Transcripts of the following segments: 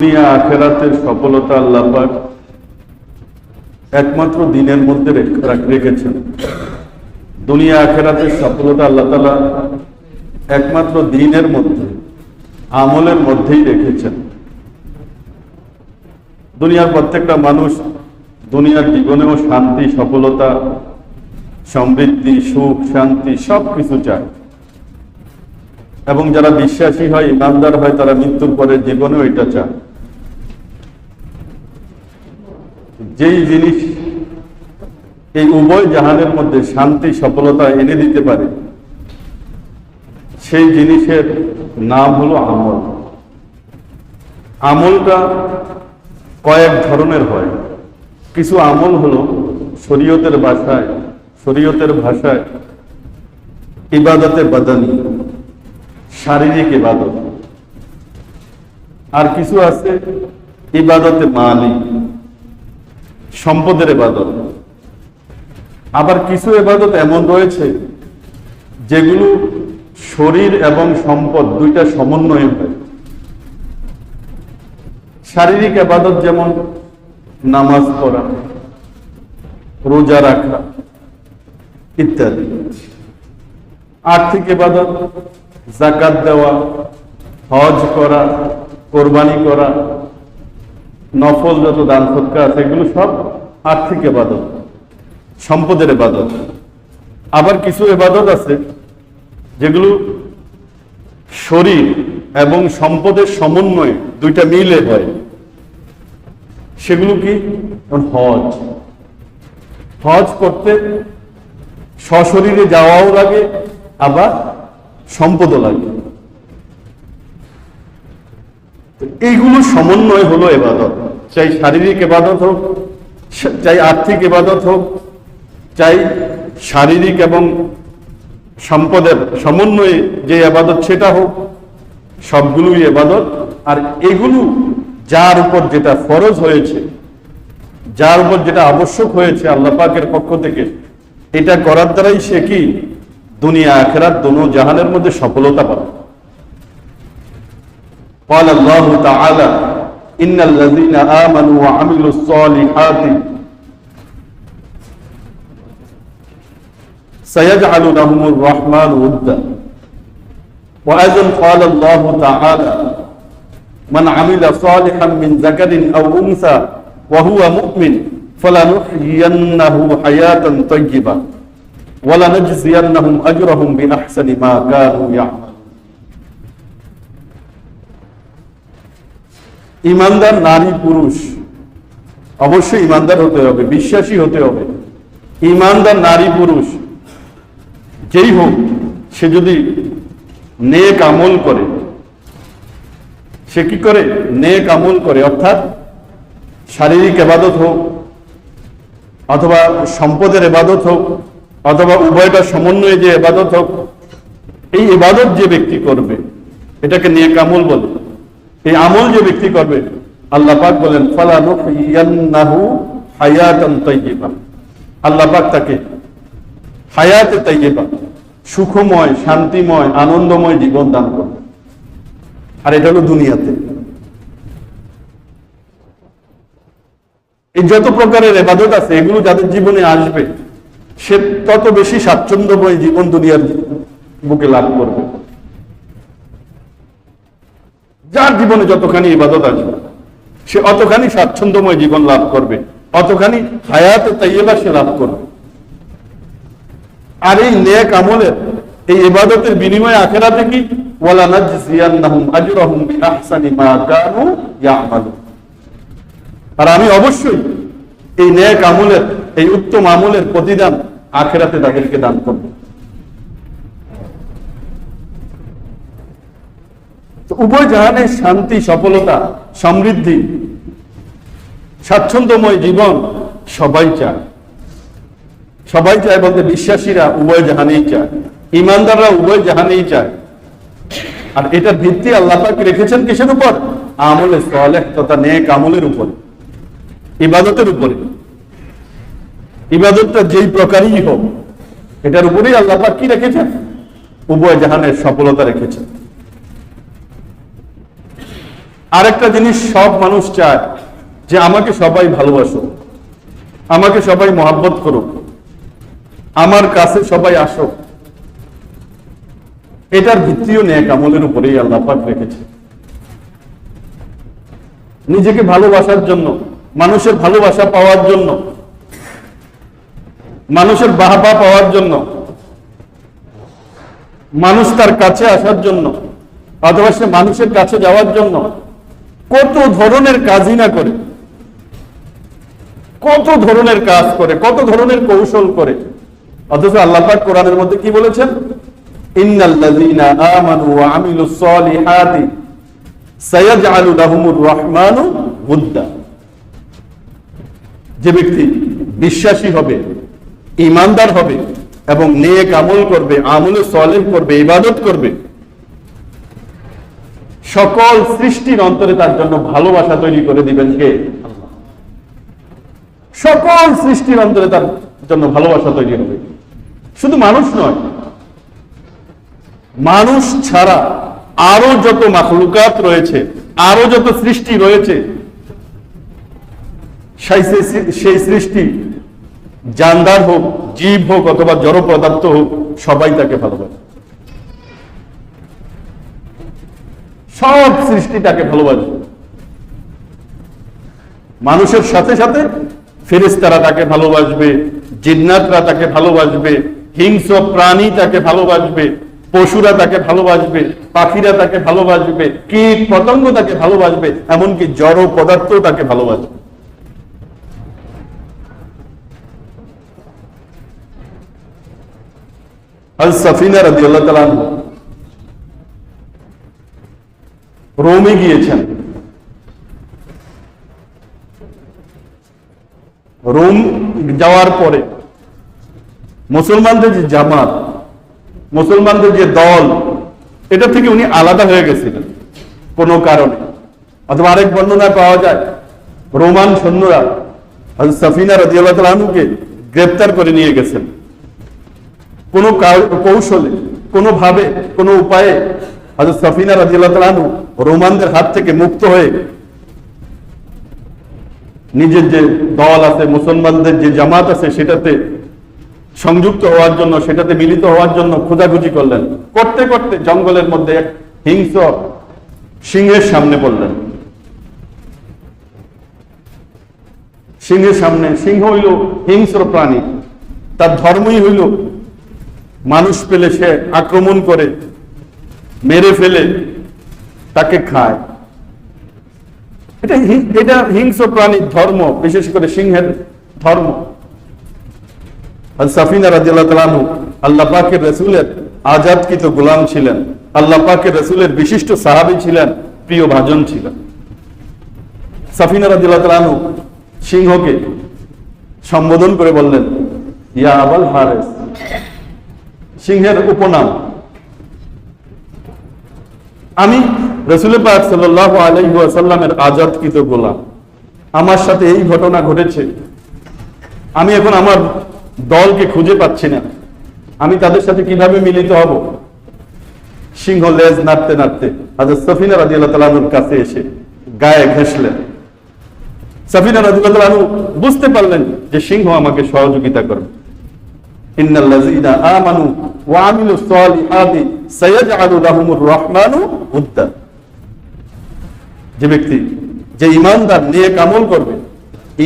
দুনিয়া আখেরাতের সফলতা আল্লাহ একমাত্র দিনের মধ্যে রেখেছেন। দুনিয়া আখেরাতের সফলতা আল্লাহ তালা একমাত্র দিনের মধ্যে, আমলের মধ্যেই রেখেছেন। দুনিয়ার প্রত্যেকটা মানুষ দুনিয়ার জীবনেও শান্তি, সফলতা, সমৃদ্ধি, সুখ, শান্তি সব কিছু চায়। এবং যারা বিশ্বাসী হয়, ইমানদার হয়, তারা মৃত্যুর পরে জীবনেও এটা চায়। যেই জিনিস এই উভয় জাহানের মধ্যে শান্তি, সফলতা এনে দিতে পারে, সেই জিনিসের নাম হলো আমল। আমলটা কয়েক ধরনের হয়। কিছু আমল হলো শরীয়তের ভাষায় শরীয়তের ভাষায় ইবাদতে বাদানি, শারীরিক ইবাদত। আর কিছু আছে ইবাদতে মালি সম্পদের এবাদত। আবার কিছু এবাদত এমন রয়েছে যেগুলো শরীর এবং সম্পদ দুইটা সমন্বয়ে হয়। শারীরিক আবাদত যেমন নামাজ পড়া, রোজা রাখা ইত্যাদি। আর্থিক এবাদত জাকাত দেওয়া, হজ করা, কোরবানি করা নফল যত দান সৎকার আছে, এগুলো সব আর্থিক এবাদত, সম্পদের এবাদত। আবার কিছু এবাদত আছে যেগুলো শরীর এবং সম্পদের সমন্বয়ে দুইটা মিলে হয়। সেগুলো কি? হজ। হজ করতে সশরীরে যাওয়াও লাগে, আবার সম্পদও লাগে। এইগুলো সমন্বয় হলো এবাদত। চাই শারীরিক এবাদত হোক, চাই আর্থিক এবাদত হোক, চাই শারীরিক এবং সম্পদের সমন্বয়ে যে আবাদত সেটা হোক, সবগুলোই এবাদত। আর এগুলো যার উপর যেটা ফরজ হয়েছে, যার উপর যেটা আবশ্যক হয়েছে আল্লাহ পাকের পক্ষ থেকে, এটা করার দ্বারাই সে কি? দুনিয়া আখেরাত, দোনো জাহানের মধ্যে সফলতা পাবে। قال الله تعالى إن الذين آمنوا وعملوا الصالحات سيجعل لهم الرحمن ودا. وأيضا قال الله تعالى من عمل صالحا من ذكر أو أنثى وهو مؤمن فلنحيينه حياة طيبة ولنجزينهم أجرهم بأحسن ما كانوا يعملون. ইমানদার নারী পুরুষ, অবশ্যই ইমানদার হতে হবে, বিশ্বাসী হতে হবে। ইমানদার নারী পুরুষ, যেই হোক, সে যদি নেক আমল করে, সে কি করে? নেক আমল করে, অর্থাৎ শারীরিক এবাদত হোক, অথবা সম্পদের এবাদত হোক, অথবা উভয়টা সমন্বয়ে যে এবাদত হোক, এই এবাদত যে ব্যক্তি করবে, এটাকে নেক আমল বলে। এই আমল যে ব্যক্তি করবে, আল্লাহ পাক বলেন পাক তাকে হায়াতে সুখময়, শান্তিময়, আনন্দময় জীবন দান করবে। আর এটা হলো দুনিয়াতে। এই যত প্রকারের এবাদত আছে, এগুলো যাদের জীবনে আসবে, সে তত বেশি স্বাচ্ছন্দ্যময় জীবন দুনিয়ার বুকে লাভ করবে। যার জীবনে যতখানি ইবাদত আসবে সে অতখানি স্বাচ্ছন্দ্যময় জীবন লাভ করবে, অতখানি হায়াতে তাইয়েবা সে লাভ করবে। আর এই নেক আমলের, এই ইবাদতের বিনিময়ে আখেরাতে কি? ওয়ালা নাজজিয়ান্নাহুম আজরাহুম বিআহসানি মা কানু ইয়ামালুন। আর আমি অবশ্যই এই নেক আমলের, এই উত্তম আমলের প্রতিদান আখেরাতে তাদেরকে দান করব। তো উভয় জাহানের শান্তি, সফলতা, সমৃদ্ধি, স্বাচ্ছন্দ্যময় জীবন সবাই চায়। সবাই চায় বলতে বিশ্বাসীরা উভয় জাহানেই চায়, ইমানদাররা উভয় জাহানেই চায়। আর এটা ভিত্তি আল্লাহ পাক রেখেছেন কিসের উপর? আমলে সলেহ তথা নেক আমলের উপর, ইবাদতের উপরে। ইবাদতটা যেই প্রকারই হোক, এটার উপরেই আল্লাহ পাক কি রেখেছেন? উভয় জাহানের সফলতা রেখেছেন। আরেকটা জিনিস সব মানুষ চায় যে আমাকে সবাই ভালোবাসো আমাকে সবাই মহাব্বত করুক, আমার কাছে সবাই আসো এটার ভিত্তিও নেক আমলের উপরেই আল্লাহ পাক রেখেছে। নিজেকে ভালোবাসার জন্য, মানুষের ভালোবাসা পাওয়ার জন্য, মানুষের বাহবা পাওয়ার জন্য, মানুষ তার কাছে আসার জন্য, অথবা সে মানুষের কাছে যাওয়ার জন্য কত ধরনের কাজই না করে। কত ধরনের কাজ করে, কত ধরনের কৌশল করে। অথচ আল্লাহ কোরআনের মধ্যে কি বলেছেন? যে ব্যক্তি বিশ্বাসী হবে ইমানদার হবে এবং নেক আমল করবে, আমলে সলেহ করবে, ইবাদত করবে সকল সৃষ্টির অন্তরে তার জন্য ভালোবাসা তৈরি করে দিবেন কে? সকল সৃষ্টির অন্তরে তার জন্য ভালোবাসা তৈরি হবে। শুধু মানুষ নয়, মানুষ ছাড়া আরও যত মাখলুকাত রয়েছে, আরও যত সৃষ্টি রয়েছে, সেই সৃষ্টি জানদার হোক, জীব হোক অথবা জড় পদার্থ হোক, সবাই তাকে ভালোবাসে। সব সৃষ্টি তাকে ভালোবাসে। মানুষের সাথে সাথে ফেরেস্তারা তাকে ভালোবাসবে, জিন্নাতরা তাকে ভালোবাসবে, হিংস্র প্রাণী তাকে ভালোবাসবে, পশুরা তাকে ভালোবাসবে, পাখিরা তাকে ভালোবাসবে, কীট পতঙ্গ তাকে ভালোবাসবে, এমনকি জড় পদার্থ তাকে ভালোবাসবে। আল সাফিনা রাজি আল্লাহ রোমে গিয়েছেন। রোম যাওয়ার পরে মুসলমানদের যে জামাত, মুসলমানদের যে দল, এটা থেকে উনি আলাদা হয়ে গেছিলেন, কোনো কারণে। অথবা আরেক বর্ণনা পাওয়া যায়, রোমান সৈন্যরা সাফিনা তাআলা আনহুকে করে নিয়ে গেছেন। কোনো কৌশলে কোনো ভাবে কোনো উপায়ে হযরত সাফিনা আনহু রোমানদের হাত থেকে মুক্ত হয়ে নিজের যে দল আছে, মুসলমানদের যে জামাত আছে, সেটাতে সংযুক্ত হওয়ার জন্য, সেটাতে মিলিত হওয়ার জন্য খোঁজাখুঁজি করলেন। করতে করতে জঙ্গলের মধ্যে এক হিংস্র সিংহের সামনে পড়লেন। সিংহের সামনে, সিংহ হইল হিংস্র প্রাণী। তার ধর্মই হইল, মানুষ পেলে সে আক্রমণ করে, মেরে ফেলে। তাকে খায়। এটা এটা হিংস্র প্রাণীর ধর্ম, বিশেষ করে সিংহের ধর্ম। সাফিনা আল্লাহ পাকের রসুলের আজাদকৃত গোলাম ছিলেন। আল্লাহ পাকের রসুলের বিশিষ্ট সাহাবী ছিলেন, প্রিয় ভাজন ছিলেন। সাফিনা সিংহকে সম্বোধন করে বললেন, ইয়া আবাল হারেস। সিংহের উপনাম, আমি রসুল পাক সাল্লাহ আলহিহাসাল্লামের আজাদকৃত গোলাম। আমার সাথে এই ঘটনা ঘটেছে। আমি এখন আমার দলকে খুঁজে পাচ্ছি না। আমি তাদের সাথে কীভাবে মিলিত হব? সিংহ লেজ নাড়তে নাড়তে হাজর সফিনা রাজি আল্লাহ কাছে এসে গায়ে ঘেসলেন সফিনা রাজি আল্লাহ বুঝতে পারলেন যে সিংহ আমাকে সহযোগিতা করবে। ইন্নাল্লাযীনা আমানু ওয়া আমিলুস সালিহাতি সায়াজআলু লাহুমুর রহমানু উদ্দা যে ব্যক্তি, যে ইমানদার নেক আমল করবে,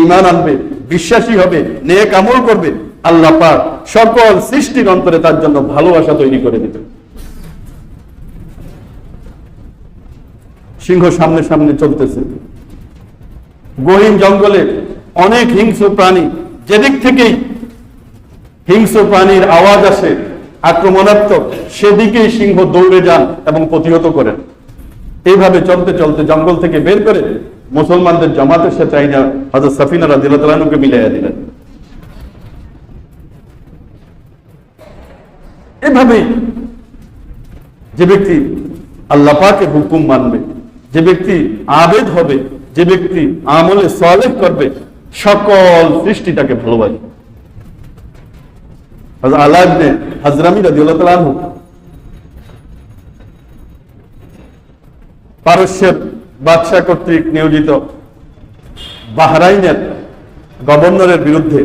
ঈমান আনবে, বিশ্বাসী হবে, নেক আমল করবে, আল্লাহ পাক সকল সৃষ্টির অন্তরে তার জন্য ভালোবাসা তৈরি করে দিবে সিংহ সামনে সামনে চলতেছে। গহীন জঙ্গলে অনেক হিংস্র প্রাণী, যেদিক থেকেই হিংস্র প্রাণীর আওয়াজ আসে, আক্রমণাত্মক, সেদিকেই সিংহ দৌড়ে যান এবং প্রতিহত করেন। এইভাবে চলতে চলতে জঙ্গল থেকে বের করে মুসলমানদের জামাতের সাথে আইনা হজরত সাফিনা রাদিল্লাহকে মিলাইয়া দিলেন। এভাবেই যে ব্যক্তি আল্লাহ পাকের হুকুম মানবে, যে ব্যক্তি আবেদ হবে, যে ব্যক্তি আমলে সলেহ করবে, সকল সৃষ্টি তাকে ভালোবাসবে হযরত আলা ইবনে হাজরামি রাদিয়াল্লাহু পারস্যের বাদশাহ কর্তৃক নিয়োজিত বাহরাইনের গভর্নরের বিরুদ্ধে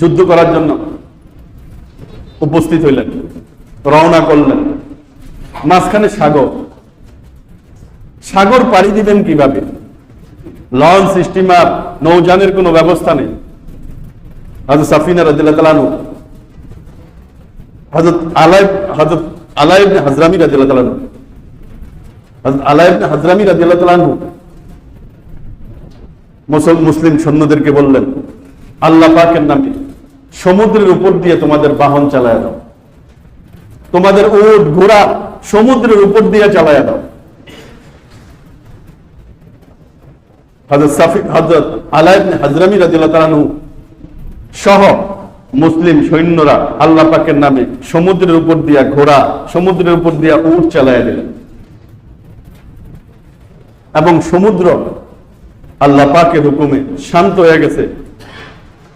যুদ্ধ করার জন্য উপস্থিত হইলেন, রওনা করলেন। মাঝখানে সাগর। সাগর পাড়ি দিবেন কীভাবে? লঞ্চ, স্টিমার, নৌযানের কোনো ব্যবস্থা নেই। হজরত সাফিনা রাদিল্লাহ তালানু হজরত আলাইব হজরত আলাইব হাজরামি রাদিল্লাহ তালানু হজরত হাজরামি তালানু মুসল, মুসলিম সৈন্যদেরকে বললেন, আল্লাহ পাকের নামে সমুদ্রের উপর দিয়ে তোমাদের বাহন চালায় দাও। তোমাদের উট, ঘোড়া সমুদ্রের উপর দিয়ে চালায় দাও। হজরত সাফি হজরত আলাইবনে হজরমি রাদিল্লাহ তালানহু সহ মুসলিম সৈন্যরা আল্লাহ পাকের নামে সমুদ্রের উপর দিয়া ঘোড়া, সমুদ্রের উপর দিয়া উট চালাইয়া দিলেন। এবং সমুদ্র, আল্লাহ পাকের হুকুমে শান্ত হয়ে গেছে।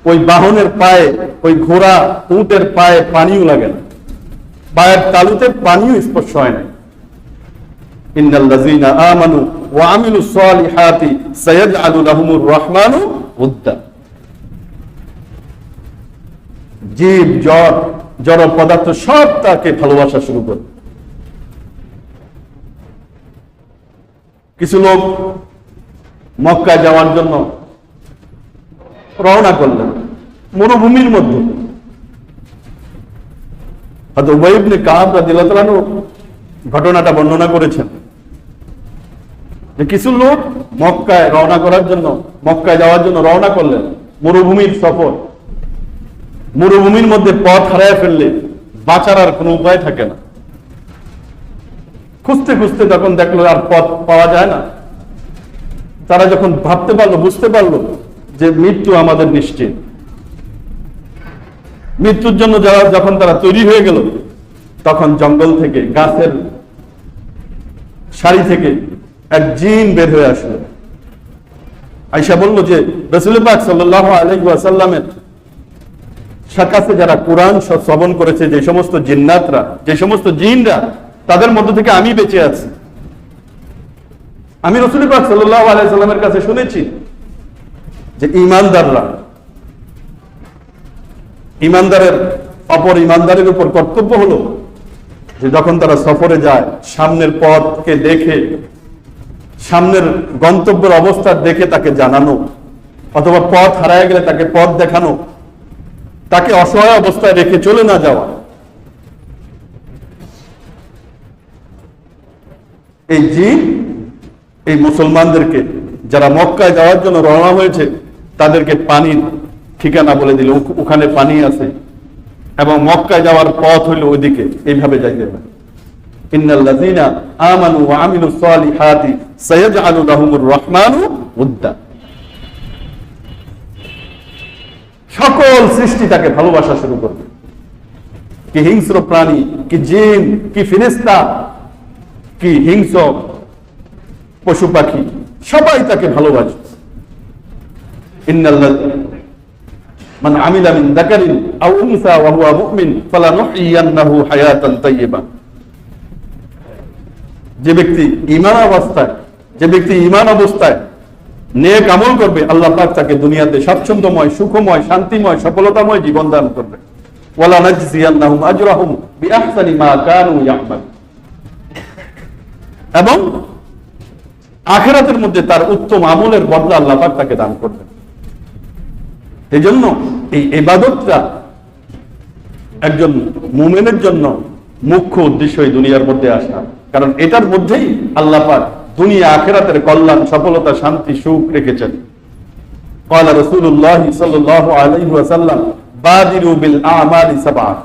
ওই বাহনের পায়ে, ওই ঘোড়া, উটের পায়ে পানিও লাগে না। পায়ের তালুতে পানিও স্পর্শ হয় না। জীব, জড় জড় পদার্থ সব তাকে ভালোবাসা শুরু করে। কিছু লোক মক্কায় যাওয়ার জন্য রওনা করলেন, মরুভূমির মধ্যে। হয়তো ঘটনাটা বর্ণনা করেছেন কিছু লোক মক্কায় রওনা করার জন্য, মক্কায় যাওয়ার জন্য রওনা করলেন মরুভূমির সফর। মরুভূমির মধ্যে পথ হারায় ফেললে বাঁচার আর কোনো উপায় থাকে না। খুঁজতে খুঁজতে তখন দেখল আর পথ পাওয়া যায় না, তারা যখন ভাবতে পারল, বুঝতে পারল যে মৃত্যু আমাদের নিশ্চিত। মৃত্যুর জন্য যারা যখন তারা তৈরি হয়ে গেল, তখন জঙ্গল থেকে, গাছের সারি থেকে এক জিন বের হয়ে আসলো। আইসা বলল যে, রসুল পাক সাল্লাহ কাছে যারা কোরআন শ্রবণ করেছে, যে সমস্ত জিন্নাতরা, যে সমস্ত জিনরা তাদের মধ্য থেকে আমি বেঁচে আছি। আমি রসুল পাক আলাইসাল্লামের কাছে শুনেছি যে ইমানদাররা ইমানদারের অপর ইমানদারের উপর কর্তব্য হলো যে যখন তারা সফরে যায়, সামনের পথকে দেখে, সামনের গন্তব্যের অবস্থা দেখে তাকে জানানো, অথবা পথ হারায় গেলে তাকে পথ দেখানো, তাকে অসহায় অবস্থায় রেখে চলে না যাওয়া। এই জিন, এই মুসলমানদেরকে যারা মক্কায় যাওয়ার জন্য রওনা হয়েছে, তাদেরকে পানির ঠিকানা বলে দিল। ওখানে পানি আছে। এবং মক্কায় যাওয়ার পথ হইল ওইদিকে। এইভাবে যাইতে উদ্দা। সকল সৃষ্টি তাকে ভালোবাসা শুরু করবে। কি হিংস্র প্রাণী, কি জিন, কি ফিরিস্তা কি হিংস্র পশু পাখি সবাই তাকে ভালোবাসবে ইন্নাল্লাহ من عمل من ذكر أو أنثى وهو مؤمن فلنحيينه حياة طيبة যে ব্যক্তি ইমান অবস্থায় যে ব্যক্তি ইমান অবস্থায় নেক আমল করবে আল্লাহ পাক তাকে দুনিয়াতে স্বাচ্ছন্দ্যময় সুখময় শান্তিময় সফলতাময় জীবন দান করবে ওয়ালা নাজজিয়ান্নাহুম আজরাহুম বিআহসানি মা কানু ইয়ামাল এবং আখেরাতের মধ্যে তার উত্তম আমলের বদলা আল্লাহ পাক তাকে দান করবেন এই জন্য এই এবাদতটা একজন মুমেনের জন্য মুখ্য উদ্দেশ্য এই দুনিয়ার মধ্যে আসা কারণ এটার মধ্যেই আল্লাহ পাক দুনিয়া আখেরাতের কল্যাণ সফলতা শান্তি সুখ রেখেছেন قال رسول الله صلى الله عليه وسلم بادروا بالأعمال سبعة